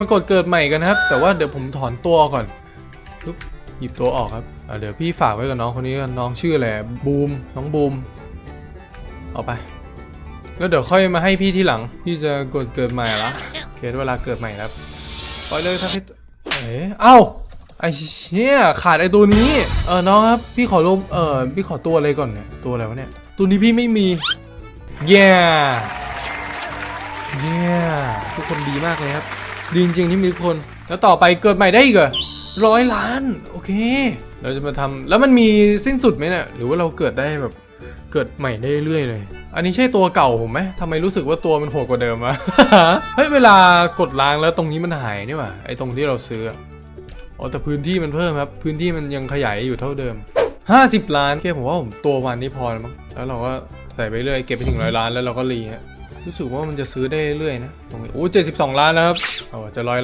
มากดเกิดใหม่กันครับ แต่ว่าเดี๋ยวผมถอนตัวก่อนปึ๊บหยิบตัวออกครับเดี๋ยวพี่ฝากไว้กับน้องคนนี้กันน้องชื่ออะไรบูมน้องบูมเอาไป แล้วเดี๋ยวค่อยมาให้พี่ที่หลัง พี่จะกดเกิดใหม่ละเคได้เวลาเกิดใหม่แล้วปล่อยเลยครับพี่เอ๋เอ้าไอ้เชี่ยขาดไอ้ตัวนี้เออน้องครับพี่ขอลมเออพี่ขอตัวอะไรก่อนเนี่ยตัวอะไรวะเนี่ยตัวนี้พี่ไม่มีเย้เย้ทุกคนดีมากเลยครับ ดีจริงที่มีทุกคน แล้วต่อไปเกิดใหม่ได้อีกเหรอร้อยล้าน โอเค เราจะมาทำแล้วมันมีสิ้นสุดไหมเนี่ยหรือว่าเราเกิดได้แบบเกิดใหม่ได้เรื่อยเลย อันนี้ใช่ตัวเก่าผมไหมทำไมรู้สึกว่าตัวมันโหดกว่าเดิมวะเฮ้ยเวลากดล้างแล้วตรงนี้มันหายนี่หว่าไอ้ตรงที่เราซื้ออะอ๋อแต่พื้นที่มันเพิ่มครับ พื้นที่มันยังขยายอยู่เท่าเดิม 50 ล้านแค่ผมว่าผมตัววันนี้พอแล้วมั้งแล้วเราก็ใส่ไปเรื่อยเก็บไปถึงร้อยล้านแล้วเราก็รีฮะ รู้สึกว่ามันจะซื้อได้เรื่อยๆนะตรงนี้โอ้เจ็ดสิบสองล้านแล้วครับเอาจะร้อย